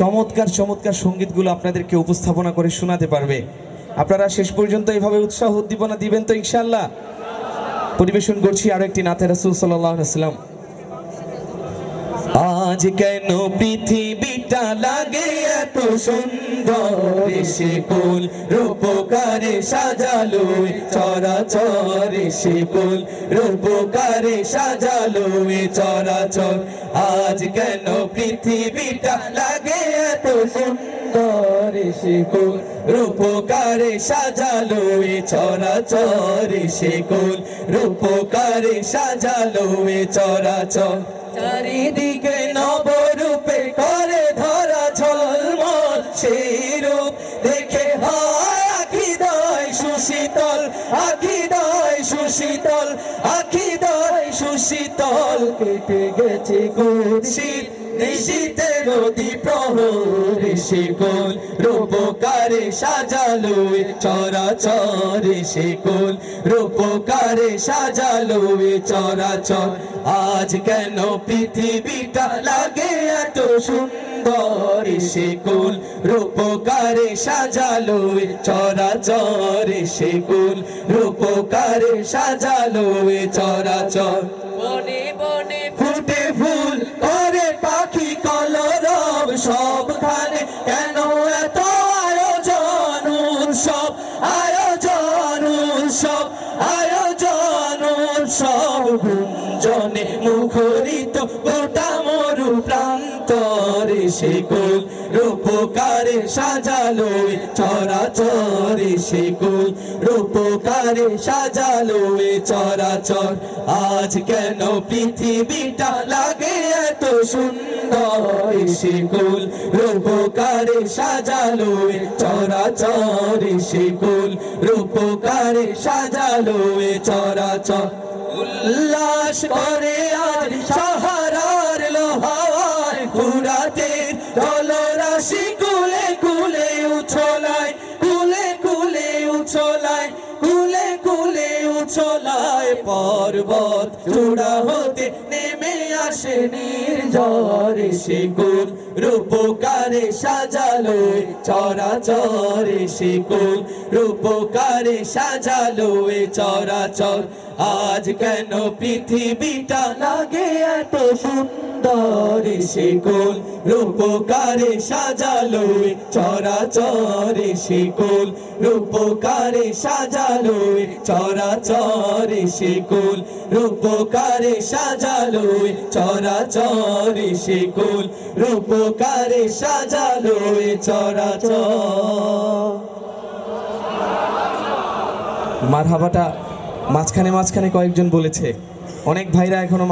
চমৎকার চমৎকার সঙ্গীতগুলো আপনাদেরকে উপস্থাপনা করে শোনাতে পারবে। আপনারা শেষ পর্যন্ত এইভাবে উৎসাহ উদ্দীপনা দিবেন তো ইনশাল্লাহ পরিবেশন করছি আরও একটি নাথে রাসুল সাল্লাম আজ কেন পৃথিবীটা লাগে এত সুন্দর? সে কুল রূপকারে সাজালো চরাচর সে কুল রূপকারে সাজালো চরাচর। আজ কেন পৃথিবীটা লাগে সুন্দর সে কুল রূপকারে সাজালো চরাচর সে কুল রূপকারে চারিদিকে নবরূপে করে ধরা ঝলমল, সেই রূপ দেখে হয় আখিদয় সুশীতল আখিদয় সুশীতল, আখিদয় সুশীতল, কেটে গেছে কুৎসিত নিশীতে নদী প্রহর শিকল, রূপকারে সাজালো চরাচর শিকল, রূপকারে সাজালো চরাচর। আজ কেন পৃথিবীটা লাগে এত সুন্দর? শিকুল রূপকারে সাজালো চরাচর কুল রূপকারে সাজালো চরাচর। বনে বনে ফুটে ফুল করে পাখি কলরব সব ধানে কেন গুঞ্জনে মুখরিত গোটা মরু প্রান্তরে সেকুল রূপকারে সাজালো চরাচরে সেকুল রূপকারে সাজালো চরাচর। আজ কেন পৃথিবীটা লাগে এত সুন্দর? সেকুল রূপকারে সাজালো চরাচর সেকুল রূপকারে সাজালো চরাচর। উল্লাস করে আর সাহারার লোহার ঘুরাতে জলরাশি কুলে কুলে উছলায়, কুলে কুলে উছলায়, কুলে কুলে উছলায়। পর্বত চূড়া হতে নেমে আসে নির্ঝরে শিকুল। রূপকারে সাজালো চরাচরে শিকুল। রূপকারে সাজালো চরাচর। আজ কেন পৃথিবীটা লাগে এত সুন্দর শিকুল? রূপকারে সাজালো চরাচরে শিকুল। রূপকারে সাজালো চরাচরে শিকুল, রূপকারে সাজালো চরাচরে শিকুল, রূপকারে সাজালো চরাচর। মারহাবাটা মাঝখানে মাঝখানে কয়েকজন বলেছে, অনেক ভাইরা এখনও